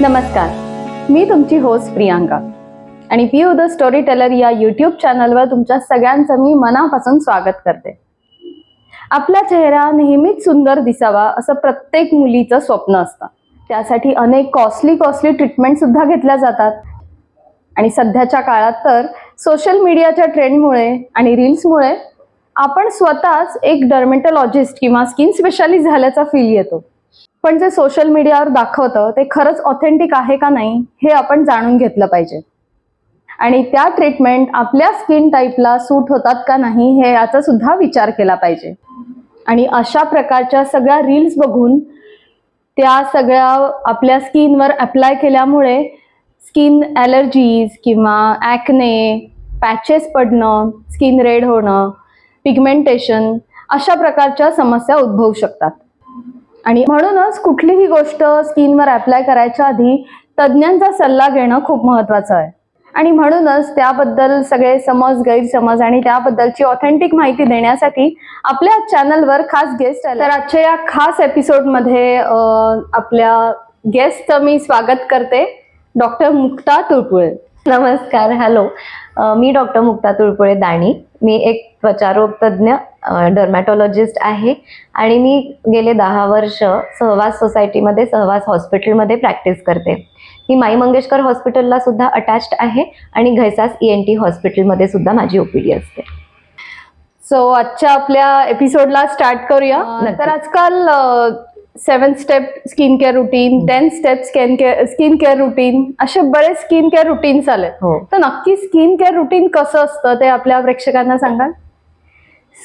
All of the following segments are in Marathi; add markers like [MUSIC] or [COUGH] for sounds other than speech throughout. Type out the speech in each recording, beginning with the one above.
नमस्कार. मी तुमची होस्ट प्रियांका. आणि पी द स्टोरी टेलर या यूट्यूब चॅनलवर तुमच्या सगळ्यांचं मी मनापासून स्वागत करते. आपला चेहरा नेहमीच सुंदर दिसावा असं प्रत्येक मुलीचं स्वप्न असतं. त्यासाठी अनेक कॉस्टली कॉस्टली ट्रीटमेंट सुद्धा घेतल्या जातात. आणि सध्याच्या काळात तर सोशल मीडियाच्या ट्रेंडमुळे आणि रील्समुळे आपण स्वतःच एक डर्मेटॉलॉजिस्ट किंवा स्किन स्पेशालिस्ट झाल्याचा फील येतो. पण जे सोशल मीडियावर दाखवतं ते खरंच ऑथेंटिक आहे का नाही हे आपण जाणून घेतलं पाहिजे. आणि त्या ट्रीटमेंट आपल्या स्किन टाईपला सूट होतात का नाही हे याचा सुद्धा विचार केला पाहिजे. आणि अशा प्रकारच्या सगळ्या रील्स बघून त्या सगळ्या आपल्या स्किनवर अप्लाय केल्यामुळे स्किन ॲलर्जीज किंवा ॲक्ने पॅचेस पडणं स्किन रेड होणं पिगमेंटेशन अशा प्रकारच्या समस्या उद्भवू शकतात. आणि म्हणूनच कुठलीही गोष्ट स्किनवर अप्लाय करायच्या आधी तज्ज्ञांचा सल्ला घेणं खूप महत्वाचं आहे. आणि म्हणूनच त्याबद्दल सगळे समज गैरसमज आणि त्याबद्दलची ऑथेंटिक माहिती देण्यासाठी आपल्या चॅनलवर खास गेस्ट आले तर आजच्या या खास एपिसोडमध्ये आपल्या गेस्टचं मी स्वागत करते डॉक्टर मुक्ता तुळपुळे. नमस्कार हॅलो मी डॉक्टर मुक्ता तुळपुळे दाणी. मी एक त्वचारोग तज्ज्ञ डर्मॅटॉलॉजिस्ट आहे. आणि मी गेले दहा वर्ष सहवास सोसायटीमध्ये सहवास हॉस्पिटलमध्ये प्रॅक्टिस करते. मी माई मंगेशकर हॉस्पिटलला सुद्धा अटॅच्ड आहे आणि घैसास ई एन टी हॉस्पिटलमध्ये सुद्धा माझी ओपीडी असते. सो आजच्या आपल्या एपिसोडला स्टार्ट करूया. तर आजकाल seven step skin care routine ten step skin care skin care routine असे बरेच स्किन केअर रुटीन्स आले हो. तर नक्की स्किन केअर रुटीन कसं असतं ते आपल्या प्रेक्षकांना सांगाल?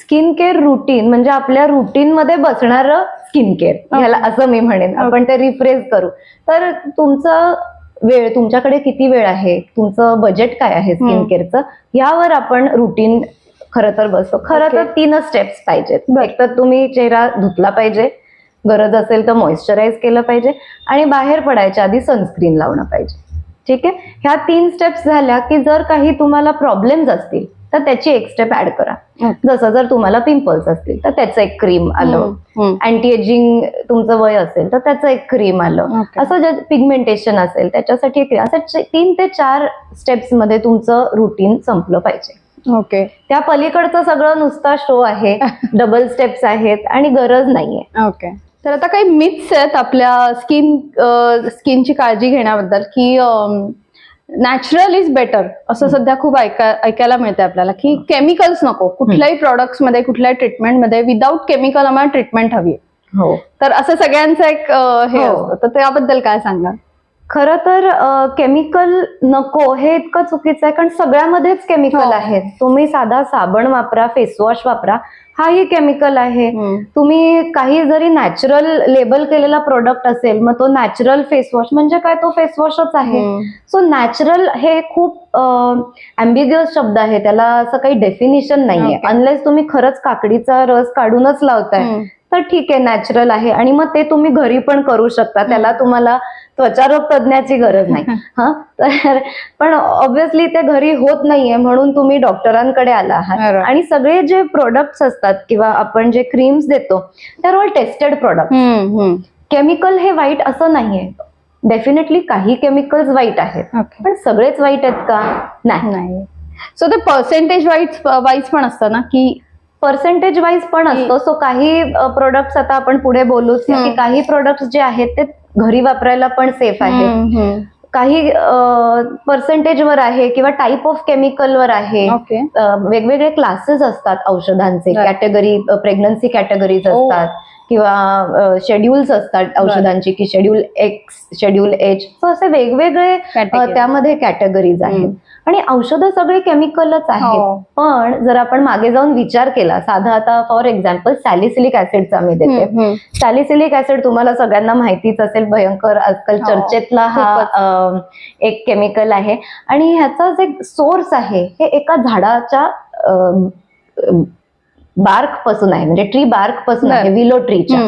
स्किन केअर रुटीन म्हणजे आपल्या रुटीनमध्ये बसणारं स्किन केअर ह्याला असं मी म्हणेन. आपण ते रिफ्रेश करू. तर तुमचं वेळ तुमच्याकडे किती वेळ आहे? तुमचं बजेट काय आहे स्किन. केअरचं यावर आपण रुटीन खरं तर बसतो. खरं तर. तीनच स्टेप्स पाहिजेत. एक तर तुम्ही चेहरा धुतला पाहिजे. गरज असेल तर मॉइश्चराईज केलं पाहिजे. आणि बाहेर पडायच्या आधी सनस्क्रीन लावणं पाहिजे. ठीक आहे? ह्या तीन स्टेप्स झाल्या की जर काही तुम्हाला प्रॉब्लेम्स असतील तर त्याची एक स्टेप ऍड करा. जसं जर तुम्हाला पिंपल्स असतील तर त्याचं एक क्रीम आलं. अँटी एजिंग तुमचं वय असेल तर त्याचं एक क्रीम आलं. Okay. असं जे पिगमेंटेशन असेल त्याच्यासाठी एक. असं तीन ते चार स्टेप्समध्ये तुमचं रुटीन संपलं पाहिजे. ओके. त्या पलीकडचं सगळं नुसता शो आहे [LAUGHS] डबल स्टेप्स आहेत आणि गरज नाहीये. ओके. तर आता काही मिथ्स आहेत आपल्या स्किन स्किनची काळजी घेण्याबद्दल की नॅचरल इज बेटर असं सध्या खूप ऐका ऐकायला मिळते आपल्याला की केमिकल्स नको. कुठल्याही products मध्ये कुठल्याही ट्रीटमेंटमध्ये विदाऊट केमिकल आम्हाला ट्रीटमेंट हवी. हो. तर असं सगळ्यांचं एक हे हो. असतं. तर त्याबद्दल काय सांगा खरं तर केमिकल नको हे इतकं चुकीचं आहे कारण सगळ्यामध्येच हो. केमिकल आहेत. तुम्ही साधा साबण वापरा फेसवॉश वापरा हाही केमिकल आहे. तुम्ही काही जरी नॅचरल लेबल केलेला प्रोडक्ट असेल मग तो नॅचरल फेसवॉश म्हणजे काय? तो फेसवॉशच आहे. सो नॅचरल हे खूप अँबिग्युअस शब्द आहे. त्याला असं काही डेफिनिशन नाहीये. अनलेस तुम्ही खरंच काकडीचा रस काढूनच लावताय. तर ठीक आहे नॅचरल आहे. आणि मग ते तुम्ही घरी पण करू शकता. त्याला तुम्हाला त्वचारोग तज्ञाची गरज नाही. हा. तर पण ऑब्व्हियसली ते घरी होत नाहीये म्हणून तुम्ही डॉक्टरांकडे आला आहात. आणि सगळे जे प्रोडक्ट्स असतात किंवा आपण जे क्रीम्स देतो तर ऑल टेस्टेड प्रोडक्ट. केमिकल हे. वाईट असं नाहीये. डेफिनेटली काही केमिकल्स वाईट आहेत. पण सगळेच वाईट आहेत का? नाही. नाही. सो ते पर्सेंटेज वाईज वाईज पण असतं ना की पर्सेंटेज वाईज पण असतो सो काही प्रोडक्ट्स आता आपण पुढे बोलूच हम्म. की काही प्रोडक्ट्स जे आहेत ते घरी वापरायला पण सेफ हम्म. काही पर्सेंटेजवर आहे किंवा टाईप ऑफ केमिकलवर आहे ओके अ, वेगवेगळे क्लासेस असतात औषधांचे. Category pregnancy categories. असतात किंवा शेड्युल्स असतात औषधांची की schedule X schedule H so असे वेगवेगळे. त्यामध्ये कॅटेगरीज आहेत. आणि औषधं सगळे केमिकलच आहेत हो. पण जर आपण मागे जाऊन विचार केला साधा आता फॉर एक्झाम्पल सॅलिसिलिक ऍसिडचा मी देते. सॅलिसिलिक ऍसिड तुम्हाला सगळ्यांना माहितीच असेल भयंकर आजकाल हो, चर्चेतला हा एक केमिकल आहे आणि ह्याचा जे सोर्स आहे हे एका झाडाच्या बार्कपासून आहे म्हणजे ट्री बार्कपासून आहे. विलो ट्रीच्या.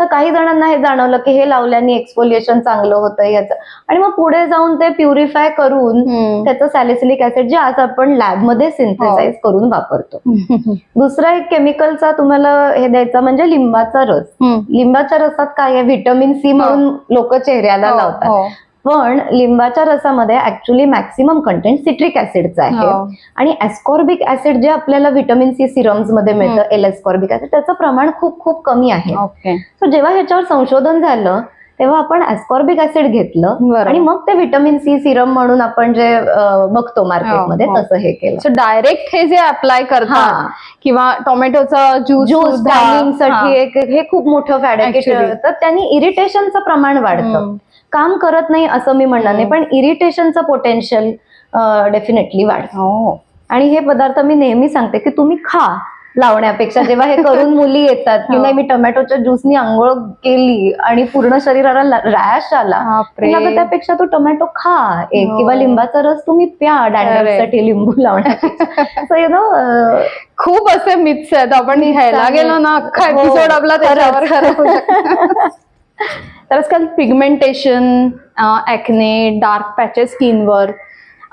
तर काही जणांना हे जाणवलं की हे लावल्याने एक्सपोलिएशन चांगलं होतं याचं आणि मग पुढे जाऊन ते प्युरिफाय करून. त्याचं सॅलिसिलिक ऍसिड जे आज आपण लॅबमध्ये सिंथेसाइज करून वापरतो. [LAUGHS] दुसरा एक केमिकलचा तुम्हाला हे द्यायचा म्हणजे लिंबाचा रस. लिंबाच्या रसात काय आहे व्हिटॅमिन सी म्हणून लोक चेहऱ्याला हो, लावतात हो. पण लिंबाच्या रसामध्ये ऍक्च्युली मॅक्सिमम कंटेंट सिट्रिक ऍसिडचं आहे. आणि एस्कॉर्बिक ऍसिड जे आपल्याला व्हिटॅमिन सी सिरम्समध्ये मिळतं एल एस्कॉर्बिक ऍसिड त्याचं प्रमाण खूप खूप कमी आहे सो जेव्हा ह्याच्यावर संशोधन झालं तेव्हा आपण एस्कॉर्बिक ऍसिड घेतलं. आणि मग ते व्हिटॅमिन सी सिरम म्हणून आपण जे बघतो मार्केटमध्ये हो, हो. तसं हे केलं सो डायरेक्ट हे जे अप्लाय करतात. किंवा टोमॅटोचा ज्यूससाठी एक हे खूप मोठं फॅड. तर त्यांनी इरिटेशनचं प्रमाण वाढतं. काम करत नाही असं मी म्हणणार नाही पण इरिटेशनचं पोटेन्शियल डेफिनेटली वाढतं. हो. आणि हे पदार्थ मी नेहमी सांगते की तुम्ही खा लावण्यापेक्षा. जेव्हा हे करून मुली येतात की हो. नाही मी टोमॅटोच्या ज्यूसनी आंघोळ केली आणि पूर्ण शरीराला रॅश आला त्यापेक्षा तो टोमॅटो खा. एक हो. किंवा लिंबाचा रस तुम्ही प्या साठी लिंबू लावण्यापेक्षा. [LAUGHS] यु नो खूप असे मिथ्स आहेत. आपण आहेत. गेलो ना अख्खा हो, एपिसोड आपला त्याच्यावर. [LAUGHS] तर आजकाल पिगमेंटेशन ऍक्ने डार्क पॅचेस स्किनवर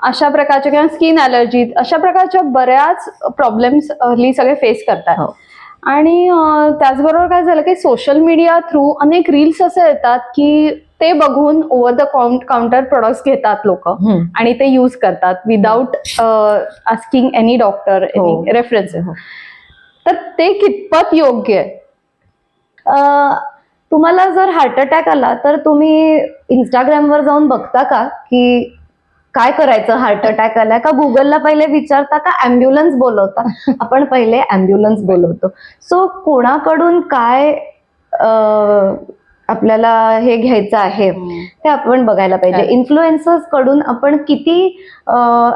अशा प्रकारच्या किंवा स्किन अलर्जी अशा प्रकारच्या बऱ्याच प्रॉब्लेम्स हल्ली सगळे फेस करतात. हो. आणि त्याचबरोबर काय झालं की सोशल मीडिया थ्रू अनेक रील्स असे येतात की ते बघून ओव्हर द काउंटर प्रोडक्ट्स घेतात लोक आणि ते यूज करतात without asking any doctor. Any references तर ते कितपत योग्य आहे? तुम्हाला जर हार्ट अटॅक आला तर तुम्ही इंस्टाग्रामवर जाऊन बघता का की काय करायचं हार्ट अटॅक आलाय? का गुगलला पहिले विचारता का अँब्युलन्स बोलवता? [LAUGHS] आपण पहिले अँब्युलन्स बोलवतो. सो कोणाकडून काय आपल्याला हे घ्यायचं आहे ते आपण बघायला पाहिजे. इन्फ्लुएन्सर्सकडून आपण किती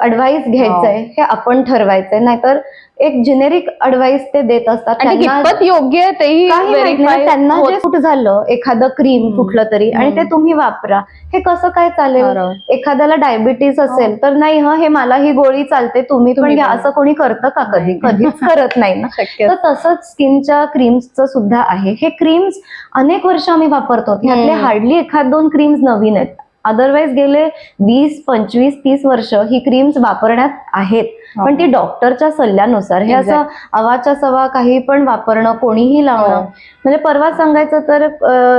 ऍडवाइस घ्यायचंय हो. हे आपण ठरवायचंय. नाहीतर एक जेनेरिक ऍडवाइस ते देत असतात आणि ते त्यांना- कितपत योग्य आहे तेही verify त्यांना होत जे सूट झालं एखादं क्रीम. कुठलं तरी आणि ते. तुम्ही वापरा हे कसं काय चालेल. एखाद्याला डायबिटीस असेल तर नाही ह हे मला ही गोळी चालते तुम्ही पण तुम्ही घ्या पण. असं कोणी करतं का कधी नाही. कधीच [LAUGHS] करत नाही ना शक्य तर तसंच स्किनच्या क्रीम्सचं सुद्धा आहे हे क्रीम्स अनेक वर्ष आम्ही वापरतो यातले हम्म. हार्डली एखाद दोन क्रीम्स नवीन आहेत अदरवाईज गेले वीस पंचवीस तीस वर्ष ही क्रीम्स वापरण्यात आहेत. पण ती डॉक्टरच्या सल्ल्यानुसार हे असं अवाच्या सवा काही पण वापरणं कोणीही लावणं. हो. म्हणजे परवा सांगायचं तर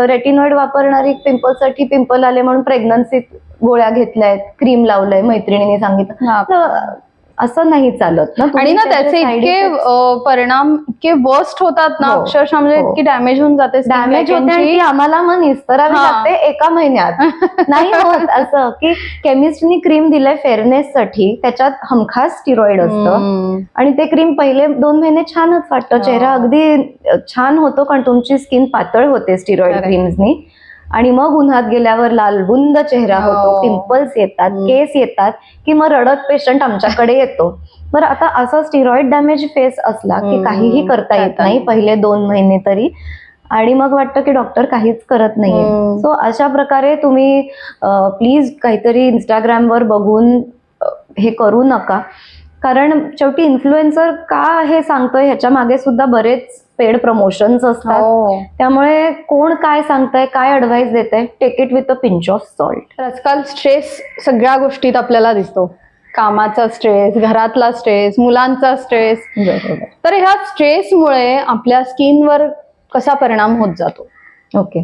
रेटिनॉइड वापरणारी पिंपलसाठी पिंपल आले म्हणून प्रेग्नन्सीत गोळ्या घेतल्यात क्रीम लावलंय मैत्रिणीने सांगितलं. हा. असं नाही चालत ना आणि ना त्याचे इतके परिणाम इतके वर्स्ट होतात ना हो. अक्षरशः म्हणजे हो. इतकी डॅमेज होऊन जाते डॅमेज होते आम्हाला मग निस्तरावी. लागते एका महिन्यात [LAUGHS] नाही होत असं की केमिस्टनी क्रीम दिलंय फेअरनेस साठी त्याच्यात हमखास स्टिरॉइड असतं. आणि ते क्रीम पहिले दोन महिने छानच वाटतं हो. चेहरा अगदी छान होतो कारण तुमची स्किन पातळ होते स्टिरॉइड. क्रीम्सनी आणि मग उन्हात गेल्यावर लालबुंद चेहरा हो. होतो पिंपल्स येतात. केस येतात की मग रडत पेशंट आमच्याकडे येतो बरं आता असा स्टिरॉइड डॅमेज फेस असला की. काहीही करता येत नाही नाही. पहिले दोन महिने तरी आणि मग वाटतं की डॉक्टर काहीच करत नाहीये हम्म. सो अशा प्रकारे तुम्ही प्लीज काहीतरी इंस्टाग्रामवर बघून हे करू नका कारण शेवटी इन्फ्लुएन्सर का हे सांगतोय ह्याच्या मागे सुद्धा बरेच पेड प्रमोशन्स असतात. हो. त्यामुळे कोण काय सांगताय काय ऍडवाइस देत आहे take it with a pinch of salt आजकाल स्ट्रेस सगळ्या गोष्टीत आपल्याला दिसतो. कामाचा स्ट्रेस घरातला स्ट्रेस मुलांचा स्ट्रेस तर ह्या स्ट्रेसमुळे आपल्या स्किनवर कसा परिणाम होत जातो? ओके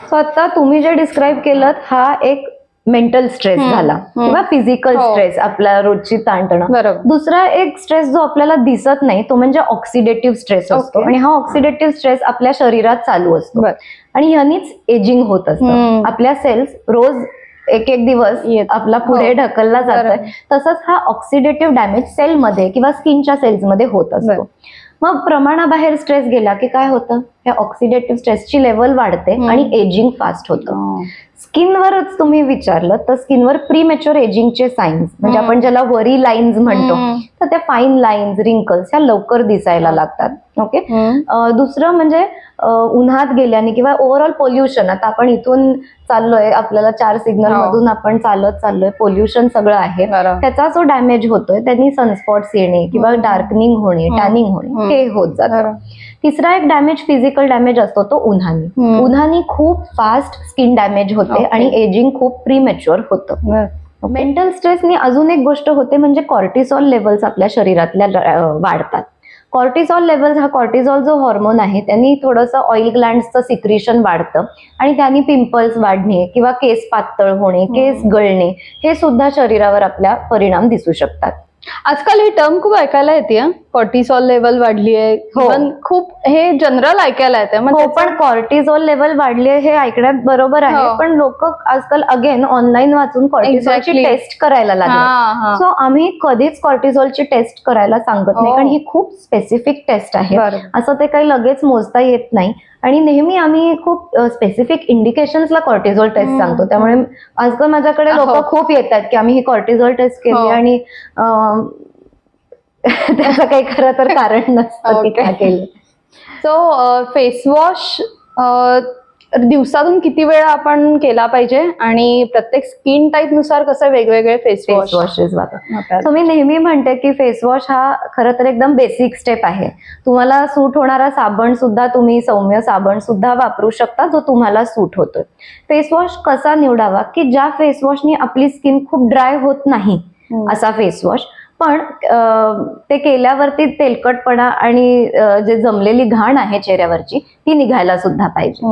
सो आता तुम्ही जे डिस्क्राईब केलं हा एक मेंटल स्ट्रेस झाला. किंवा फिजिकल हो. स्ट्रेस आपल्या रोजची ताणतणं दुसरा एक स्ट्रेस जो आपल्याला दिसत नाही तो म्हणजे ऑक्सिडेटिव्ह स्ट्रेस असतो. आणि हा ऑक्सिडेटिव्ह स्ट्रेस आपल्या शरीरात चालू असतो आणि ह्यानीच एजिंग होत असतं. आपल्या सेल्स रोज एक एक दिवस. आपला पुढे हो. ढकलला जातोय. तसंच हा ऑक्सिडेटिव्ह डॅमेज सेलमध्ये किंवा स्किनच्या सेल्समध्ये होत. असतो मग प्रमाणाबाहेर स्ट्रेस गेला की काय होतं या ऑक्सिडेटिव्ह स्ट्रेसची लेवल वाढते. आणि एजिंग फास्ट होतं हो. स्किनवरच तुम्ही विचारलं तर स्किनवर प्रीमेच्युअर एजिंगचे साईन्स म्हणजे. आपण ज्याला वरी लाईन्स म्हणतो. तर त्या फाईन लाईन्स रिंकल्स ह्या लवकर दिसायला लागतात ओके दुसरं म्हणजे उन्हात गेल्याने किंवा ओव्हरऑल पोल्युशन आता आपण इथून चाललोय आपल्याला चार सिग्नल हो. मधून आपण चालत चाललोय पोल्युशन सगळं आहे त्याचा जो डॅमेज होतोय त्यांनी सनस्पॉट्स येणे किंवा. डार्कनिंग होणे. टॅनिंग होणे. हे होत जातं. तिसरा एक डॅमेज फिजिकल डॅमेज असतो तो उन्हानी. उन्हानी खूप फास्ट स्किन डॅमेज होते. आणि एजिंग खूप प्रीमेच्युअर होतं. मेंटल स्ट्रेसनी अजून एक गोष्ट होते म्हणजे कॉर्टिसॉल लेवल्स आपल्या शरीरातल्या वाढतात कॉर्टिसॉल लेवल हा कॉर्टिसॉल जो हॉर्मोन आहे त्यांनी थोडंसं ऑइल ग्लँडचं सिक्रिशन वाढतं आणि त्यांनी पिंपल्स वाढणे किंवा केस पातळ होणे केस गळणे हे सुद्धा शरीरावर आपल्या परिणाम दिसू शकतात आजकाल ही टर्म खूप ऐकायला येते कॉर्टिसॉल लेवल वाढली आहे हो. Even खूप हे जनरल ऐकायला येते मग हो पण कॉर्टिझोल लेवल वाढली आहे हे ऐकण्यात बरोबर आहे हो. पण लोक आजकाल अगेन ऑनलाईन वाचून कॉर्टिझोलची. टेस्ट करायला लागले हा, हा. सो आम्ही कधीच कॉर्टिझोलची टेस्ट करायला सांगत नाही हो. कारण ही खूप स्पेसिफिक टेस्ट आहे. असं ते काही लगेच मोजता येत नाही आणि नेहमी आम्ही खूप स्पेसिफिक इंडिकेशन्सला कॉर्टिझोल टेस्ट. सांगतो त्यामुळे आजकाल माझ्याकडे. लोक खूप येतात की आम्ही ही कॉर्टिझोल टेस्ट केली हो. आणि त्याचं काही खरं तर कारण नसतं की [LAUGHS] Okay. का केलं सो फेसवॉश दिवसातून किती वेळा आपण केला पाहिजे आणि प्रत्येक स्किन टाईपनुसार कसं वेगवेगळे फेस वॉशेस वापर. सो मी नेहमी म्हणते की फेस वॉश हा खरं तर एकदम बेसिक स्टेप आहे. तुम्हाला सूट होणारा साबण सुद्धा तुम्ही सौम्य साबण सुद्धा वापरू शकता जो तुम्हाला सूट होतोय. फेस वॉश कसा निवडावा? की ज्या फेस वॉशनी आपली स्किन खूप ड्राय होत नाही असा फेस वॉश पण ते केल्यावरती तेलकटपणा आणि जे जमलेली घाण आहे चेहऱ्यावरची ती निघायला सुद्धा पाहिजे.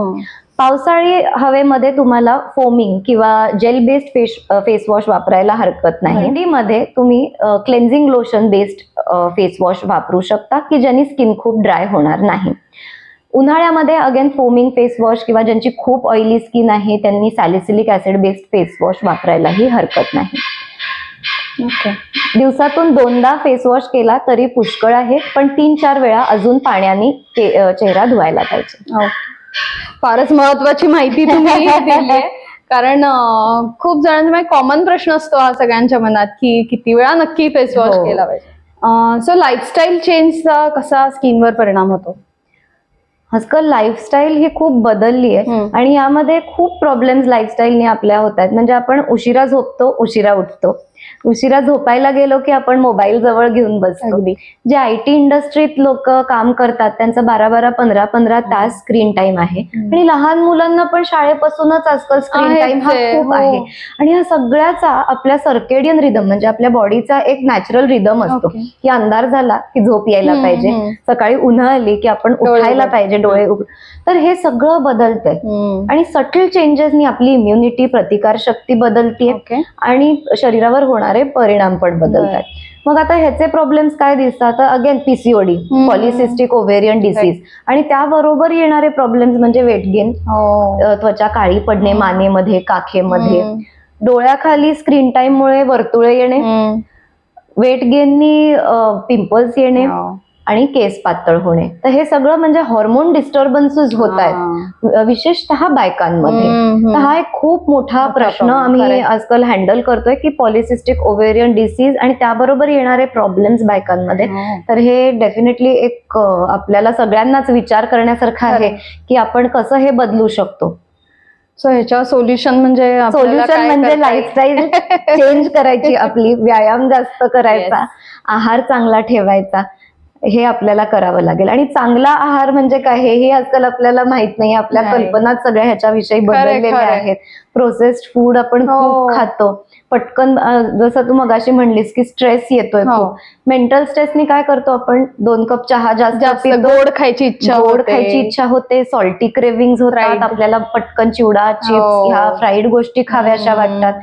पावसाळी हवेमध्ये तुम्हाला फोमिंग किंवा gel based face face wash वापरायला हरकत नाही. थंडीमध्ये तुम्ही cleansing lotion based face wash वापरू शकता की ज्यांनी स्किन खूप ड्राय होणार नाही. उन्हाळ्यामध्ये अगेन फोमिंग फेस वॉश किंवा ज्यांची खूप ऑइली स्किन आहे त्यांनी salicylic acid based face wash वापरायलाही हरकत नाही. ओके. दिवसातून दोनदा फेस वॉश केला तरी पुष्कळ आहे पण तीन चार वेळा अजून पाण्याने चेहरा धुवायला पाहिजे. फारच महत्वाची माहिती तुम्ही [LAUGHS] दिली कारण खूप जणांचा कॉमन प्रश्न असतो हा सगळ्यांच्या मनात की किती वेळा नक्की फेस वॉश हो. केला पाहिजे. सो लाईफस्टाईल चेंजचा कसा स्किनवर परिणाम होतो? आजकाल लाईफस्टाईल ही खूप बदलली आहे. आणि यामध्ये खूप प्रॉब्लेम्स लाईफस्टाईलने आपल्या होत आहेत. म्हणजे आपण उशिरा झोपतो उशिरा उठतो. उशिरा झोपायला गेलो की आपण मोबाईल जवळ घेऊन बसतो अगदी जे आय टी इंडस्ट्रीत लोक काम करतात त्यांचा बारा बारा पंधरा पंधरा तास स्क्रीन टाइम आहे. आणि लहान मुलांना पण शाळेपासूनच आजकाल स्क्रीन टाइम हा खूप हो. आहे आणि या सगळ्याचा आपल्या सर्केडियन रिदम म्हणजे आपल्या बॉडीचा एक नॅचरल रिदम असतो. की अंधार झाला की झोप यायला पाहिजे. सकाळी उन्हा आली की आपण उठायला. पाहिजे डोळे उघड तर हे सगळं बदलतंय. आणि सटल चेंजेसनी आपली इम्युनिटी प्रतिकार शक्ती बदलतीये. आणि शरीरावर होणारे परिणाम पण बदलतात मग आता ह्याचे प्रॉब्लेम्स काय दिसतात? Again PCOD. Polycystic ovarian disease आणि त्याबरोबर येणारे प्रॉब्लेम्स म्हणजे वेट गेन हो. त्वचा काळी पडणे. मानेमध्ये काखेमध्ये. डोळ्याखाली स्क्रीन टाइम मुळे वर्तुळे येणे. वेट गेननी पिंपल्स येणे. हो. आणि केस पातळ होणे तर हे सगळं म्हणजे हॉर्मोन डिस्टर्बन्सेस होत आहेत हा. विशेषतः बायकांमध्ये तर हा एक खूप मोठा प्रश्न आम्ही. आजकाल हँडल करतोय की पॉलिसिस्टिक ओव्हेरियन डिसीज आणि त्याबरोबर येणारे प्रॉब्लेम्स बायकांमध्ये हो. तर हे डेफिनेटली एक आपल्याला सगळ्यांनाच विचार करण्यासारखं आहे. की आपण कसं हे बदलू शकतो सो ह्याच्यावर सोल्युशन म्हणजे सोल्युशन म्हणजे? लाईफस्टाईल चेंज करायची आपली व्यायाम जास्त करायचा [LAUGHS] आहार चांगला ठेवायचा हे आपल्याला करावं लागेल आणि चांगला आहार म्हणजे काय हेही आजकाल आपल्याला माहीत नाही आपल्या. कल्पनाच सगळ्या ह्याच्याविषयी बदललेल्या. आहेत प्रोसेस्ड फूड आपण हो. खूप खातो पटकन जसं तू मगाशी म्हणलीस की स्ट्रेस येतोय हो. मेंटल स्ट्रेसनी काय करतो आपण दोन कप चहा जास्त गोड खायची इच्छा गोड होते. खायची इच्छा होते सॉल्टी क्रेविंग होतात. आपल्याला पटकन चिवडा चिप्स हो. ह्या फ्राईड गोष्टी खाव्याशा हम्म. वाटतात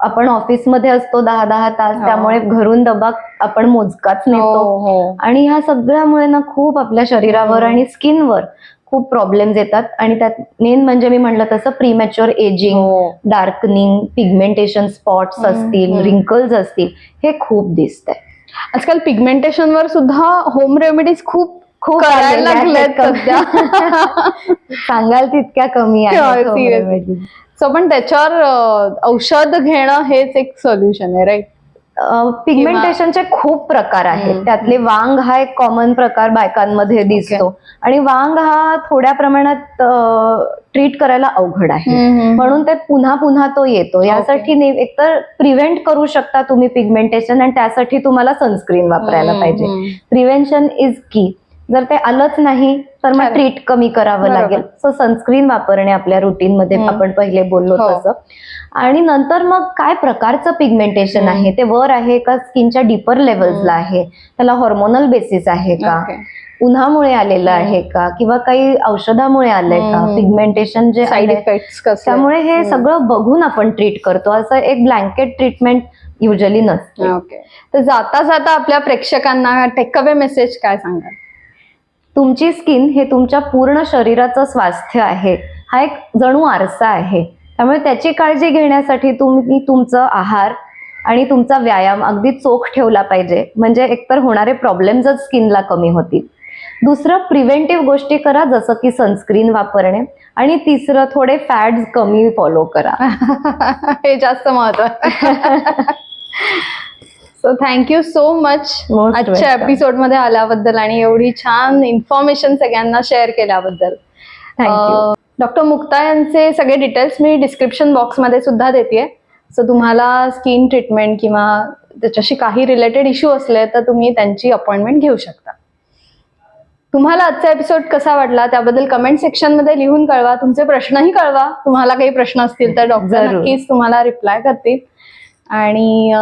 आपण ऑफिसमध्ये असतो दहा दहा तास हो. त्यामुळे घरून डबा आपण मोजकाच हो नेतो हो आणि ह्या सगळ्यामुळे ना खूप आपल्या शरीरावर. आणि स्किनवर खूप प्रॉब्लेम्स येतात आणि त्यात मेन म्हणजे मी म्हणलं तसं premature ageing. Darkening pigmentation spots असतील. रिंकल्स असतील हे खूप दिसतंय आजकाल पिगमेंटेशन वर सुद्धा होम रेमेडीज खूप खूप [LAUGHS] सांगाल तितक्या कमी हो, सो पण त्याच्यावर औषध घेणं हेच एक सोल्युशन आहे राईट पिगमेंटेशनचे खूप प्रकार आहेत. त्यातले वांग हा एक कॉमन प्रकार बायकांमध्ये दिसतो. आणि वांग हा थोड्या प्रमाणात ट्रीट करायला अवघड आहे. म्हणून ते पुन्हा पुन्हा तो येतो. यासाठी एकतर प्रिव्हेंट करू शकता तुम्ही पिगमेंटेशन आणि त्यासाठी तुम्हाला सनस्क्रीन वापरायला पाहिजे. प्रिव्हेन्शन इज की जर ते आलंच नाही तर मग. ट्रीट कमी करावं. लागेल. सो सनस्क्रीन वापरणे आपल्या रुटीन मध्ये. आपण पहिले बोललो हो. तसं. आणि नंतर मग काय प्रकारचं पिगमेंटेशन. आहे? ते वर आहे का स्किनच्या डीपर लेवल्सला आहे? त्याला हॉर्मोनल बेसिस आहे का? उन्हामुळे आलेलं. आहे का? किंवा काही औषधामुळे आलंय का. पिगमेंटेशन जे साईड कसं त्यामुळे हे सगळं बघून आपण ट्रीट करतो. असं एक ब्लँकेट ट्रीटमेंट युजली नसते. तर जाता जाता आपल्या प्रेक्षकांना टेक अवे मेसेज काय सांगाल? तुमची स्किन हे तुमच्या पूर्ण शरीराचं स्वास्थ्य आहे. हा एक जणू आरसा आहे. त्यामुळे त्याची काळजी घेण्यासाठी तुम्ही तुमचं आहार आणि तुमचा व्यायाम अगदी चोख ठेवला पाहिजे. म्हणजे एकतर होणारे प्रॉब्लेम्सच स्किनला कमी होतील. दुसरं प्रिव्हेंटिव्ह गोष्टी करा जसं की सनस्क्रीन वापरणे. आणि तिसरं थोडे फॅट्स कमी फॉलो करा. [LAUGHS] हे जास्त महत्त्व [LAUGHS] सो थँक्यू सो मच आजच्या. एपिसोडमध्ये आल्याबद्दल आणि एवढी छान इन्फॉर्मेशन सगळ्यांना शेअर केल्याबद्दल. डॉक्टर मुक्ता यांचे सगळे डिटेल्स मी डिस्क्रिप्शन बॉक्समध्ये सुद्धा देते सो तुम्हाला स्किन ट्रीटमेंट किंवा त्याच्याशी काही रिलेटेड इश्यू असले तर तुम्ही त्यांची अपॉइंटमेंट घेऊ शकता. तुम्हाला आजचा एपिसोड कसा वाटला त्याबद्दल कमेंट सेक्शनमध्ये लिहून कळवा. तुमचे प्रश्नही कळवा. तुम्हाला काही प्रश्न असतील तर डॉक्टर. नक्कीच तुम्हाला रिप्लाय करतील. आणि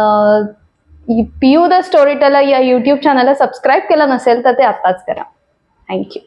P U the story teller या युट्यूब चॅनलला सबस्क्राईब केलं नसेल तर ते आत्ताच करा. थँक्यू